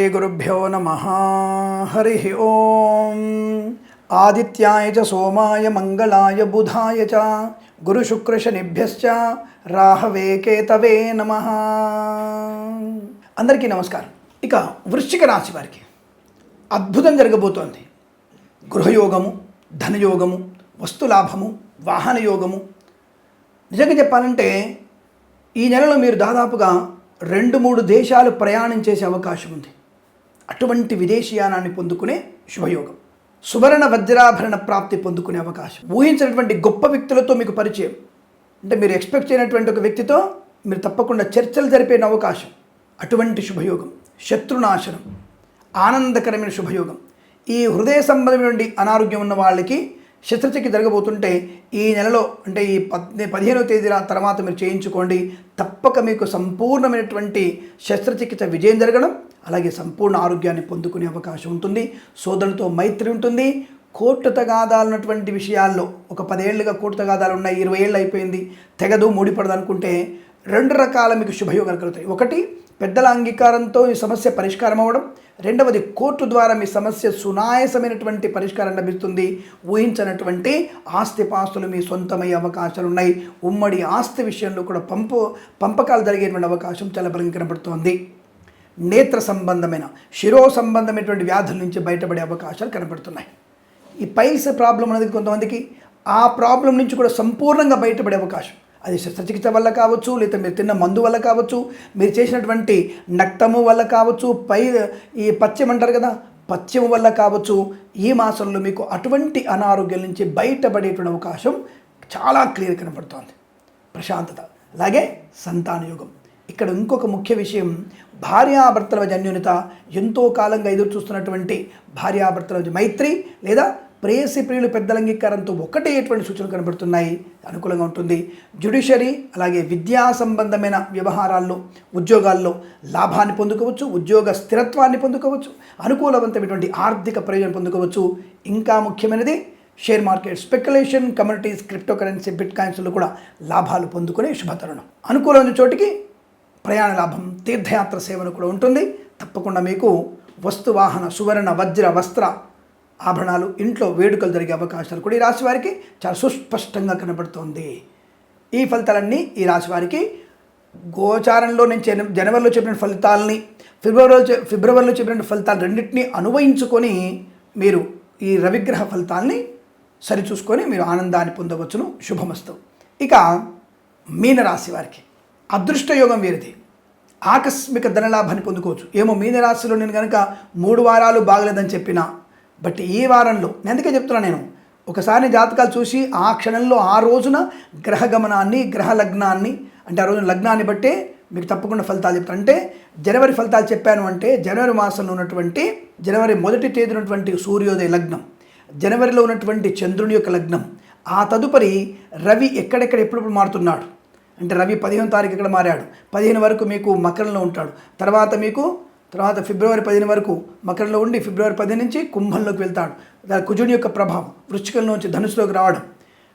శ్రీగురుభ్యో నమ హరి ఓం ఆదిత్యాయ చ సోమాయ మంగళాయ బుధాయ చ గురుశుక్రశనిభ్యశ్చ రాహవే కేతవే నమ అందరికీ నమస్కారం. ఇక వృశ్చిక రాశి వారికి అద్భుతం జరగబోతోంది. గృహయోగము ధనయోగము వస్తులాభము వాహన యోగము. నిజంగా చెప్పాలంటే ఈ నెలలో మీరు దాదాపుగా రెండు మూడు దేశాలు ప్రయాణం చేసే అవకాశం ఉంది. అటువంటి విదేశీయానాన్ని పొందుకునే శుభయోగం. సువర్ణ వజ్రాభరణ ప్రాప్తి పొందుకునే అవకాశం. ఊహించినటువంటి గొప్ప వ్యక్తులతో మీకు పరిచయం. అంటే మీరు ఎక్స్పెక్ట్ చేయనటువంటి ఒక వ్యక్తితో మీరు తప్పకుండా చర్చలు జరిపే అవకాశం. అటువంటి శుభయోగం. శత్రునాశనం. ఆనందకరమైన శుభయోగం. ఈ హృదయ సంబంధమైనటువంటి అనారోగ్యం ఉన్న వాళ్ళకి శస్త్రచికి జరగబోతుంటే ఈ నెలలో అంటే ఈ పద్ పదిహేనవ తేదీన తర్వాత మీరు చేయించుకోండి. తప్పక మీకు సంపూర్ణమైనటువంటి శస్త్రచికిత్స విజయం జరగడం అలాగే సంపూర్ణ ఆరోగ్యాన్ని పొందుకునే అవకాశం ఉంటుంది సోదరులతో మైత్రి ఉంటుంది. కోర్టు తగాదాలన్నటువంటి విషయాల్లో ఒక పదేళ్ళుగా కోర్టు తగాదాలు ఉన్నాయి ఇరవై ఏళ్ళు అయిపోయింది తెగదు మూడిపడదు అనుకుంటే రెండు రకాల మీకు శుభయోగాలు కలుగుతాయి. ఒకటి పెద్దల అంగీకారంతో ఈ సమస్య పరిష్కారం అవ్వడం. రెండవది కోర్టు ద్వారా మీ సమస్య సునాయసమైనటువంటి పరిష్కారం లభిస్తుంది. ఊహించినటువంటి ఆస్తిపాస్తులు మీ సొంతమయ్యే అవకాశాలు ఉన్నాయి. ఉమ్మడి ఆస్తి విషయంలో కూడా పంపు పంపకాలు జరిగేటువంటి అవకాశం చాలా బలంగా కనబడుతోంది. నేత్ర సంబంధమైన శిరో సంబంధమైనటువంటి వ్యాధుల నుంచి బయటపడే అవకాశాలు కనబడుతున్నాయి ఈ పైల్స్ ప్రాబ్లం అనేది కొంతమందికి ఆ ప్రాబ్లం నుంచి కూడా సంపూర్ణంగా బయటపడే అవకాశం. అది శస్త్రచికిత్స వల్ల కావచ్చు లేదా మీరు తిన్న మందు వల్ల కావచ్చు మీరు చేసినటువంటి నక్తము వల్ల కావచ్చు పై ఈ పచ్చం అంటారు కదా పచ్చం వల్ల కావచ్చు ఈ మాసంలో మీకు అటువంటి అనారోగ్యం నుంచి బయటపడేటువంటి అవకాశం చాలా క్లియర్ కనబడుతోంది ప్రశాంతత. అలాగే సంతాన యోగం. ఇక్కడ ఇంకొక ముఖ్య విషయం. భార్యాభర్తల మధ్య అన్యోన్యత ఎంతో కాలంగా ఎదురు చూస్తున్నటువంటి భార్యాభర్తల మధ్య మైత్రి లేదా ప్రేయసి ప్రియులు పెద్దల అంగీకారంతో ఒకటే ఎటువంటి సూచనలు కనబడుతున్నాయి. అనుకూలంగా ఉంటుంది. జ్యుడిషరీ అలాగే విద్యా సంబంధమైన వ్యవహారాల్లో ఉద్యోగాల్లో లాభాన్ని పొందుకోవచ్చు ఉద్యోగ స్థిరత్వాన్ని పొందుకోవచ్చు అనుకూలవంతమైనటువంటి ఆర్థిక ప్రయోజనం పొందుకోవచ్చు. ఇంకా ముఖ్యమైనది share market speculation communities crypto currency bit కాయిన్స్లో కూడా లాభాలు పొందుకునే శుభతరుణం. అనుకూలమైన చోటికి ప్రయాణ లాభం తీర్థయాత్ర సేవను కూడా ఉంటుంది. తప్పకుండా మీకు వస్తు వాహన సువర్ణ వజ్ర వస్త్ర ఆభరణాలు ఇంట్లో వేడుకలు జరిగే అవకాశాలు కూడా ఈ రాశి వారికి చాలా సుస్పష్టంగా కనబడుతోంది. ఈ ఫలితాలన్నీ ఈ రాశి వారికి గోచారంలో నేను జనవరిలో చెప్పిన ఫలితాలని ఫిబ్రవరిలో ఫిబ్రవరిలో చెప్పిన ఫలితాలు రెండింటినీ అనువయించుకొని మీరు ఈ రవిగ్రహ ఫలితాలని సరిచూసుకొని మీరు ఆనందాన్ని పొందవచ్చును. శుభమస్తు. ఇక మీనరాశి వారికి. అదృష్ట యోగం వీరిది. ఆకస్మిక ధనలాభాన్ని పొందుకోవచ్చు. ఏమో మీనరాశిలో నేను కనుక మూడు వారాలు బాగలేదని చెప్పినా బట్ ఈ వారంలో నేను చెప్తున్నా నేను ఒకసారి జాతకాలు చూసి ఆ క్షణంలో ఆ రోజున గ్రహ గమనాన్ని గ్రహ లగ్నాన్ని అంటే ఆ రోజున లగ్నాన్ని బట్టే మీకు తప్పకుండా ఫలితాలు చెప్తాను. అంటే జనవరి ఫలితాలు చెప్పాను అంటే జనవరి మాసంలో ఉన్నటువంటి జనవరి మొదటి తేదీ ఉన్నటువంటి సూర్యోదయ లగ్నం జనవరిలో ఉన్నటువంటి చంద్రుని యొక్క లగ్నం ఆ తదుపరి రవి ఎక్కడెక్కడ ఎప్పుడెప్పుడు మారుతున్నాడు? అంటే రవి పదిహేను తారీఖు ఇక్కడ మారాడు. పదిహేను వరకు మీకు మకరంలో ఉంటాడు. తర్వాత మీకు తర్వాత ఫిబ్రవరి పదిహేను వరకు మకరంలో ఉండి ఫిబ్రవరి పది నుంచి కుంభంలోకి వెళ్తాడు. దాని కుజుని యొక్క ప్రభావం వృశ్చికంలో నుంచి ధనుసులోకి రావడం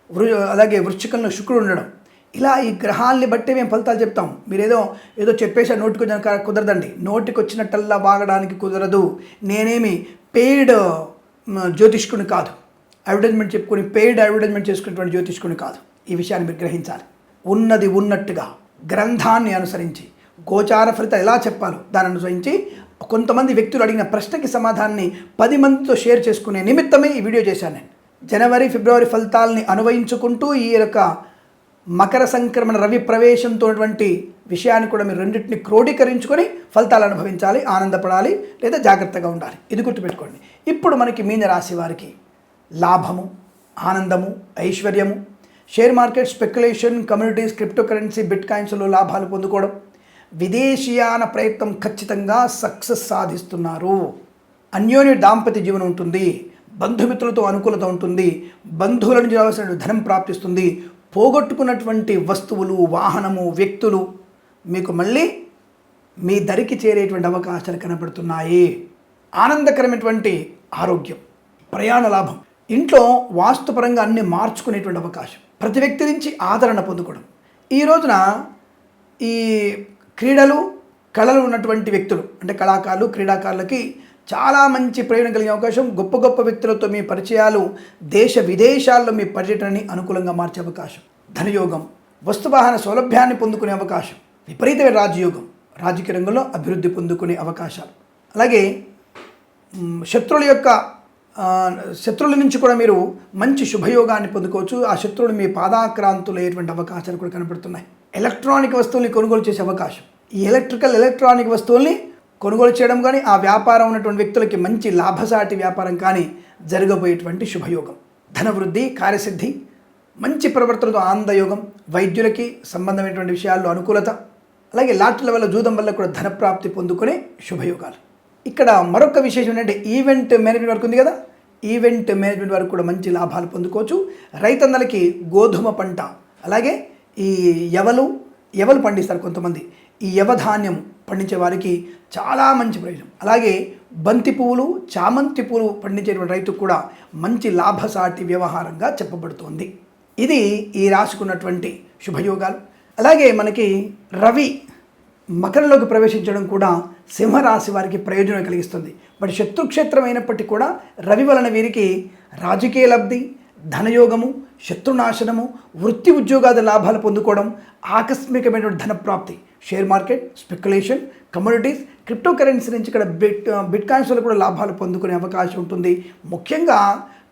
వృ అలాగే వృశ్చికంలో శుక్రుడు ఉండడం. ఇలా ఈ గ్రహాల్ని బట్టి మేము ఫలితాలు చెప్తాం. మీరు ఏదో ఏదో చెప్పేసి నోటికి వచ్చిన కుదరదండి. నోటికి వచ్చినట్టల్లా వాగడానికి కుదరదు. నేనేమి పెయిడ్ జ్యోతిష్కుని కాదు. అడ్వర్టైజ్మెంట్ చెప్పుకొని పెయిడ్ అడ్వర్టైజ్మెంట్ చేసుకునేటువంటి జ్యోతిష్కుని కాదు. ఈ విషయాన్ని మీరు గ్రహించాలి. ఉన్నది ఉన్నట్టుగా గ్రంథాన్ని అనుసరించి గోచార ఫలితాలు ఎలా చెప్పాలో దాన్ని అనుసరించి కొంతమంది వ్యక్తులు అడిగిన ప్రశ్నకి సమాధానాన్ని పది మందితో షేర్ చేసుకునే నిమిత్తమే ఈ వీడియో చేశాను నేను. జనవరి ఫిబ్రవరి ఫలితాలని అనువయించుకుంటూ ఈ యొక్క మకర సంక్రమణ రవి ప్రవేశంతో విషయాన్ని కూడా మీరు రెండింటిని క్రోడీకరించుకొని ఫలితాలు అనుభవించాలి ఆనందపడాలి లేదా జాగ్రత్తగా ఉండాలి. ఇది గుర్తుపెట్టుకోండి. ఇప్పుడు మనకి మీన రాశి వారికి లాభము ఆనందము ఐశ్వర్యము share market speculation communities crypto currency bit కాయిన్స్లో లాభాలు పొందుకోవడం విదేశీయాన ప్రయత్నం ఖచ్చితంగా సక్సెస్ సాధిస్తున్నారు. అన్యోన్య దాంపత్య జీవనం ఉంటుంది బంధుమిత్రులతో అనుకూలత ఉంటుంది బంధువుల నుంచి రావాల్సిన ధనం ప్రాప్తిస్తుంది పోగొట్టుకున్నటువంటి వస్తువులు వాహనము వ్యక్తులు మీకు మళ్ళీ మీ దరికి చేరేటువంటి అవకాశాలు కనబడుతున్నాయి. ఆనందకరమైనటువంటి ఆరోగ్యం ప్రయాణ లాభం ఇంట్లో వాస్తుపరంగా అన్ని మార్చుకునేటువంటి అవకాశం. ప్రతి వ్యక్తి నుంచి ఆదరణ పొందుకోవడం. ఈ రోజున ఈ క్రీడలు కళలు ఉన్నటువంటి వ్యక్తులు అంటే కళాకారులు క్రీడాకారులకి చాలా మంచి ప్రయోజనం కలిగే అవకాశం. గొప్ప గొప్ప వ్యక్తులతో మీ పరిచయాలు దేశ విదేశాల్లో మీ పర్యటనని అనుకూలంగా మార్చే అవకాశం. ధనయోగం వస్తువాహన సౌలభ్యాన్ని పొందుకునే అవకాశం. విపరీతమైన రాజయోగం రాజకీయ రంగంలో అభివృద్ధి పొందుకునే అవకాశాలు. అలాగే శత్రువుల యొక్క శత్రువుల నుంచి కూడా మీరు మంచి శుభయోగాన్ని పొందుకోవచ్చు. ఆ శత్రువులు మీ పాదాక్రాంతులయ్యేటువంటి అవకాశాలు కూడా కనబడుతున్నాయి ఎలక్ట్రానిక్ వస్తువుల్ని కొనుగోలు చేసే అవకాశం. ఈ ఎలక్ట్రికల్ ఎలక్ట్రానిక్ వస్తువుల్ని కొనుగోలు చేయడం కానీ ఆ వ్యాపారం ఉన్నటువంటి వ్యక్తులకి మంచి లాభసాటి వ్యాపారం కానీ జరగబోయేటువంటి శుభయోగం. ధనవృద్ధి కార్యసిద్ధి మంచి ప్రవర్తనతో ఆనందయోగం వైద్యులకి సంబంధమైనటువంటి విషయాల్లో అనుకూలత అలాగే లాటరీల వల్ల జూదం వల్ల కూడా ధనప్రాప్తి పొందుకునే శుభయోగాలు. ఇక్కడ మరొక విశేషం ఏంటంటే ఈవెంట్ మేనేజ్మెంట్ వరకు ఉంది కదా? ఈవెంట్ మేనేజ్మెంట్ వరకు కూడా మంచి లాభాలు పొందుకోవచ్చు. రైతన్నలకి గోధుమ పంట అలాగే ఈ ఎవలు ఎవలు పండిస్తారు కొంతమంది. ఈ యవధాన్యం పండించే వారికి చాలా మంచి ప్రయోజనం. అలాగే బంతి పువ్వులు చామంతి పువ్వులు పండించేటువంటి రైతుకు కూడా మంచి లాభసాటి వ్యవహారంగా చెప్పబడుతోంది. ఇది ఈ రాసుకున్నటువంటి శుభయోగాలు. అలాగే మనకి రవి మకరంలోకి ప్రవేశించడం కూడా సింహరాశి వారికి ప్రయోజనం కలిగిస్తుంది. బట్ శత్రుక్షేత్రం అయినప్పటికీ కూడా రవి వలన వీరికి రాజకీయ లబ్ధి ధనయోగము శత్రునాశనము వృత్తి ఉద్యోగాది లాభాలు పొందుకోవడం ఆకస్మికమైన ధన ప్రాప్తి share market speculation communities crypto currency నుంచి ఇక్కడ బిట్ బిట్ కాయిన్స్లో కూడా లాభాలు పొందుకునే అవకాశం ఉంటుంది. ముఖ్యంగా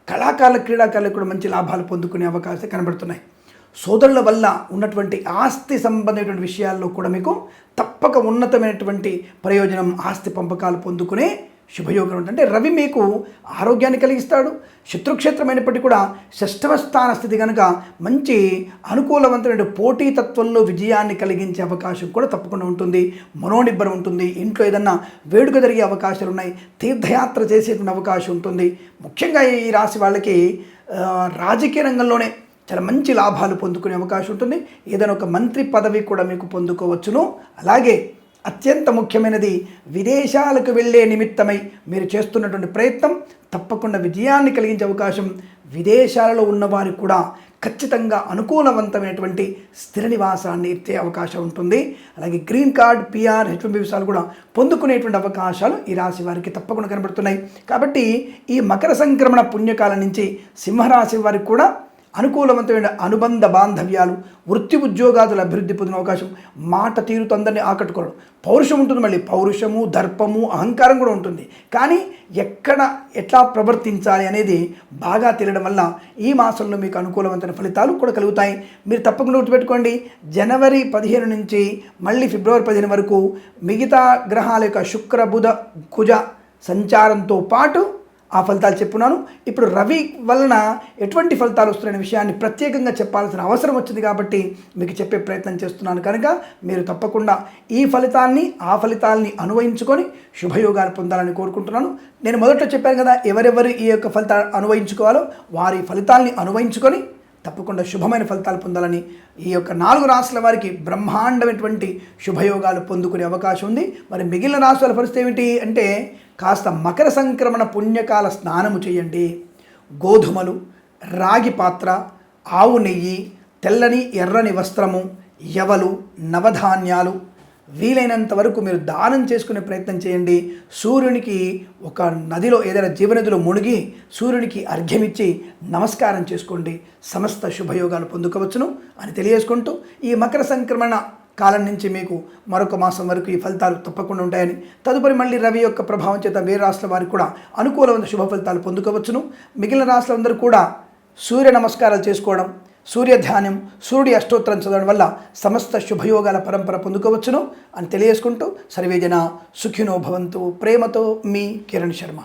కళాకారుల క్రీడాకారులకు కూడా మంచి లాభాలు పొందుకునే అవకాశాలు కనబడుతున్నాయి. సోదరుల వల్ల ఉన్నటువంటి ఆస్తి సంబంధమైనటువంటి విషయాల్లో కూడా మీకు తప్పక ఉన్నతమైనటువంటి ప్రయోజనం ఆస్తి పంపకాలు పొందుకునే శుభయోగం ఉంటుంది అంటే రవి మీకు ఆరోగ్యాన్ని కలిగిస్తాడు. శత్రుక్షేత్రమైనప్పటికీ కూడా షష్టమ స్థాన స్థితి కనుక మంచి అనుకూలవంతమైన పోటీ తత్వంలో విజయాన్ని కలిగించే అవకాశం కూడా తప్పకుండా ఉంటుంది. మనోనిబ్బరం ఉంటుంది. ఇంట్లో ఏదన్నా వేడుక జరిగే అవకాశాలు ఉన్నాయి. తీర్థయాత్ర చేసేటువంటి అవకాశం ఉంటుంది. ముఖ్యంగా ఈ రాశి వాళ్ళకి రాజకీయ రంగంలోనే చాలా మంచి లాభాలు పొందుకునే అవకాశం ఉంటుంది. ఏదైనా ఒక మంత్రి పదవి కూడా మీకు పొందుకోవచ్చును. అలాగే అత్యంత ముఖ్యమైనది విదేశాలకు వెళ్ళే నిమిత్తమై మీరు చేస్తున్నటువంటి ప్రయత్నం తప్పకుండా విజయాన్ని కలిగించే అవకాశం విదేశాలలో ఉన్నవారికి కూడా ఖచ్చితంగా అనుకూలవంతమైనటువంటి స్థిర నివాసాన్ని ఇచ్చే అవకాశం ఉంటుంది. అలాగే గ్రీన్ కార్డ్ పిఆర్ హెచ్ఎంబి విషయాలు కూడా పొందుకునేటువంటి అవకాశాలు ఈ రాశి వారికి తప్పకుండా కనబడుతున్నాయి. కాబట్టి ఈ మకర సంక్రమణ పుణ్యకాలం నుంచి సింహరాశి వారికి కూడా అనుకూలవంతమైన అనుబంధ బాంధవ్యాలు వృత్తి ఉద్యోగాదుల అభివృద్ధి పొందిన అవకాశం మాట తీరుతో అందరినీ ఆకట్టుకోవడం. పౌరుషం ఉంటుంది మళ్ళీ. పౌరుషము దర్పము అహంకారం కూడా ఉంటుంది. కానీ ఎక్కడ ఎట్లా ప్రవర్తించాలి అనేది బాగా తెలియడం వల్ల ఈ మాసంలో మీకు అనుకూలవంతమైన ఫలితాలు కూడా కలుగుతాయి. మీరు తప్పకుండా గుర్తుపెట్టుకోండి. జనవరి పదిహేను నుంచి మళ్ళీ ఫిబ్రవరి పదిహేను వరకు మిగతా గ్రహాల యొక్క శుక్ర బుధ కుజ సంచారంతో పాటు ఆ ఫలితాలు చెప్పున్నాను. ఇప్పుడు రవి వలన ఎటువంటి ఫలితాలు వస్తున్న విషయాన్ని ప్రత్యేకంగా చెప్పాల్సిన అవసరం వచ్చింది కాబట్టి మీకు చెప్పే ప్రయత్నం చేస్తున్నాను కనుక మీరు తప్పకుండా ఈ ఫలితాన్ని ఆ ఫలితాలని అనువయించుకొని శుభయోగాలు పొందాలని కోరుకుంటున్నాను. నేను మొదట చెప్పాను కదా ఎవరెవరు ఈ యొక్క ఫలితాలు అనువయించుకోవాలో వారి ఫలితాల్ని అనువయించుకొని తప్పకుండా శుభమైన ఫలితాలు పొందాలని ఈ యొక్క నాలుగు రాశుల వారికి బ్రహ్మాండమైనటువంటి శుభయోగాలు పొందుకునే అవకాశం ఉంది. మరి మిగిలిన రాశుల పరిస్థితి ఏమిటి అంటే కాస్త మకర సంక్రమణ పుణ్యకాల స్నానము చేయండి. గోధుమలు రాగి పాత్ర ఆవు నెయ్యి తెల్లని ఎర్రని వస్త్రము యవలు నవధాన్యాలు వీలైనంత వరకు మీరు దానం చేసుకునే ప్రయత్నం చేయండి. సూర్యునికి ఒక నదిలో ఏదైనా జీవనదిలో మునిగి సూర్యునికి అర్ఘ్యమిచ్చి నమస్కారం చేసుకోండి. సమస్త శుభయోగాలు పొందుకోవచ్చును అని తెలియజేసుకుంటూ ఈ మకర సంక్రమణ కాలం నుంచి మీకు మరొక మాసం వరకు ఈ ఫలితాలు తప్పకుండా ఉంటాయని తదుపరి మళ్ళీ రవి యొక్క ప్రభావం చేత వేరే రాష్ట్రాల వారికి కూడా అనుకూలమైన శుభ ఫలితాలు పొందుకోవచ్చును. మిగిలిన రాష్ట్రాలందరూ కూడా సూర్య నమస్కారాలు చేసుకోవడం సూర్య ధ్యానం సూర్యుడి అష్టోత్తరం చదవడం వల్ల సమస్త శుభయోగాల పరంపర పొందుకోవచ్చును అని తెలియజేసుకుంటూ సర్వేజన సుఖినో భవంతు. ప్రేమతో మీ కిరణ్ శర్మ.